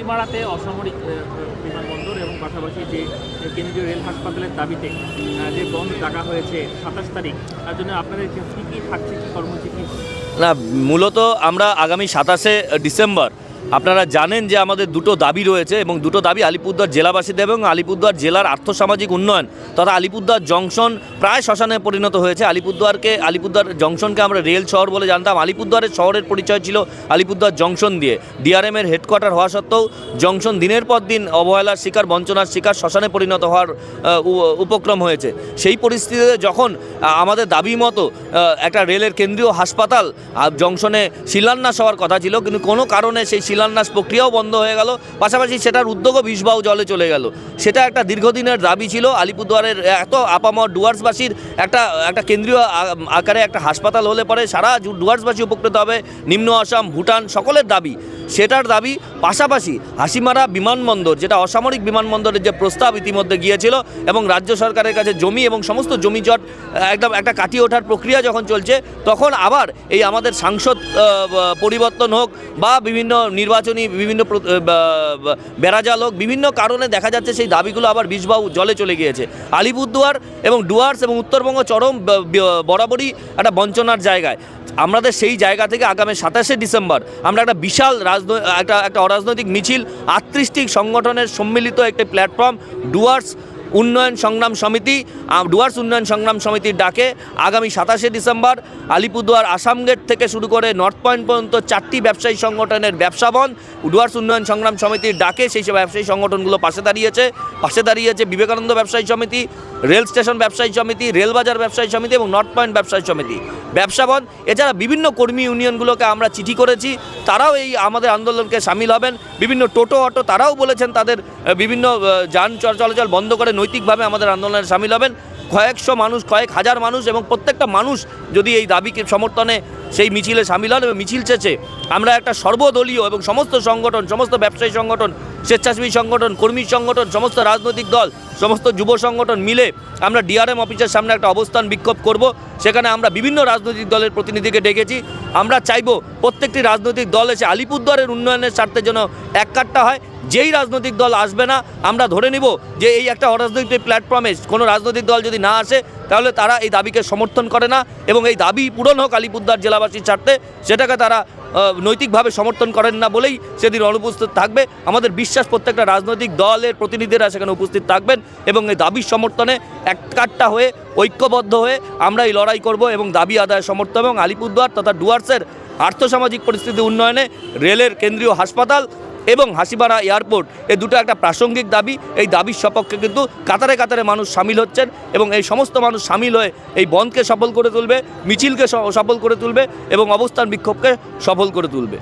হাসিমারাতে অসামরিক বিমানবন্দর এবং পাশাপাশি যে কেন্দ্রীয় রেল হাসপাতালের দাবিতে যে বন্ধ ডাকা হয়েছে সাতাশ তারিখ, তার জন্য আপনাদের কি, কী থাকছে, কী কর্মসূচি? না, মূলত আমরা আগামী সাতাশে ডিসেম্বর আপনারা জানেন যে আমাদের দুটো দাবি রয়েছে এবং দুটো দাবি আলিপুরদুয়ার জেলাবাসীদের এবং আলিপুরদুয়ার জেলার আর্থসামাজিক উন্নয়ন তথা আলিপুরদুয়ার জংশন প্রায় শ্মশানে পরিণত হয়েছে। আলিপুরদুয়ারকে আলিপুরদুয়ার জংশনকে আমরা রেল শহর বলে জানতাম। আলিপুরদুয়ারের শহরের পরিচয় ছিল আলিপুরদুয়ার জংশন দিয়ে। ডিআরএমের হেডকোয়ার্টার হওয়া সত্ত্বেও জংশন দিনের পর দিন অবহেলার শিকার, বঞ্চনার শিকার শ্মশানে পরিণত হওয়ার উপক্রম হয়েছে। সেই পরিস্থিতিতে যখন আমাদের দাবি মতো একটা রেলের কেন্দ্রীয় হাসপাতাল জংশনে শিলান্যাস হওয়ার কথা ছিল, কিন্তু কোনো কারণে সেই শিলান্যাস প্রক্রিয়াও বন্ধ হয়ে গেল। পাশাপাশি সেটার উদ্যোগও বিষবাহ জলে চলে গেল। সেটা একটা দীর্ঘদিনের দাবি ছিল। আলিপুরদুয়ারের এত আপামর ডুয়ার্সবাসীর একটা একটা কেন্দ্রীয় আকারে একটা হাসপাতাল হলে পরে সারা ডুয়ার্সবাসী উপকৃত হবে। নিম্ন আসাম, ভুটান, সকলের দাবি। সেটার দাবি পাশাপাশি হাসিমারা বিমানবন্দর, যেটা অসামরিক বিমানবন্দরের যে প্রস্তাব ইতিমধ্যে গিয়েছিল এবং রাজ্য সরকারের কাছে জমি এবং সমস্ত জমি জট একদম একটা কাটিয়ে ওঠার প্রক্রিয়া যখন চলছে, তখন আবার এই আমাদের সাংসদ পরিবর্তন হোক বা বিভিন্ন নির্বাচনী, বিভিন্ন বেড়াজাল হোক, বিভিন্ন কারণে দেখা যাচ্ছে সেই দাবিগুলো আবার বিষবাউ জলে চলে গিয়েছে। আলিপুরদুয়ার এবং ডুয়ার্স এবং উত্তরবঙ্গ চরম বরাবরই একটা বঞ্চনার জায়গায়। আমাদের সেই জায়গা থেকে আগামী সাতাশে ডিসেম্বর আমরা একটা বিশাল একটা একটা অরাজনৈতিক মিছিল আটত্রিশটি সংগঠনের সম্মিলিত একটি প্ল্যাটফর্ম, ডুয়ার্স উন্নয়ন সংগ্রাম সমিতি ডুয়ার্স উন্নয়ন সংগ্রাম সমিতির ডাকে আগামী সাতাশে ডিসেম্বর আলিপুরদুয়ার আসাম গেট থেকে শুরু করে নর্থ পয়েন্ট পর্যন্ত চারটি ব্যবসায়ী সংগঠনের ব্যবসা বন্ধ। ডুয়ার্স উন্নয়ন সংগ্রাম সমিতির ডাকে সেই সব ব্যবসায়ী সংগঠনগুলো পাশে দাঁড়িয়েছে পাশে দাঁড়িয়েছে বিবেকানন্দ ব্যবসায়ী সমিতি রেল স্টেশন ব্যবসায়ী সমিতি, রেলবাজার ব্যবসায়ী সমিতি এবং নর্থ পয়েন্ট ব্যবসায়ী সমিতি। ব্যবসা বন্ধ এছাড়া বিভিন্ন কর্মী ইউনিয়নগুলোকে আমরা চিঠি করেছি। তারাও এই আমাদের আন্দোলনকে সামিল হবেন। বিভিন্ন টোটো, অটো তারাও বলেছেন তাদের বিভিন্ন যান চল- চলাচল বন্ধ করে নৈতিকভাবে আমাদের আন্দোলনে সামিল হবেন। কয়েকশো মানুষ, কয়েক হাজার মানুষ এবং প্রত্যেকটা মানুষ যদি এই দাবিকে সমর্থনে সেই মিছিলে সামিল হন এবং মিছিল শেষে আমরা একটা সর্বদলীয় এবং সমস্ত সংগঠন, সমস্ত ব্যবসায়ী সংগঠন, স্বেচ্ছাসেবী সংগঠন, কর্মী সংগঠন, সমস্ত রাজনৈতিক দল সমস্ত যুব সংগঠন মিলে আমরা ডিআরএম অফিসের সামনে একটা অবস্থান বিক্ষোভ করব। সেখানে আমরা বিভিন্ন রাজনৈতিক দলের প্রতিনিধিকে ডেকেছি। আমরা চাইব প্রত্যেকটি রাজনৈতিক দল এসে আলিপুরদুয়ারের উন্নয়নের স্বার্থে যেন এক কাট্টা হয়। যেই রাজনৈতিক দল আসবে না, আমরা ধরে নিব যে এই একটা অরাজনৈতিক প্ল্যাটফর্মে কোনো রাজনৈতিক দল যদি না আসে তাহলে তারা এই দাবিকে সমর্থন করে না এবং এই দাবি পূরণ হোক আলিপুরদুয়ার জেলাবাসীর স্বার্থে, সেটাকে তারা নৈতিকভাবে সমর্থন করেন না বলেই সেদিন অনুপস্থিত থাকবে। আমাদের বিশ্বাস, প্রত্যেকটা রাজনৈতিক দলের প্রতিনিধিরা সেখানে উপস্থিত থাকবেন এবং এই দাবির সমর্থনে এক কাট্টা হয়ে, ঐক্যবদ্ধ হয়ে আমরা এই লড়াই করব এবং দাবি আদায় সমর্থন এবং আলিপুরদুয়ার তথা ডুয়ার্সের আর্থসামাজিক পরিস্থিতি উন্নয়নে রেলের কেন্দ্রীয় হাসপাতাল এবং হাসিবাড়া এয়ারপোর্ট, এই দুটো একটা প্রাসঙ্গিক দাবি। এই দাবির সপক্ষে কিন্তু কাতারে কাতারে মানুষ সামিল হচ্ছেন এবং এই সমস্ত মানুষ সামিল হয়ে এই বন্ধকে সফল করে তুলবে, মিছিলকে সফল করে তুলবে এবং অবস্থান বিক্ষোভকে সফল করে তুলবে।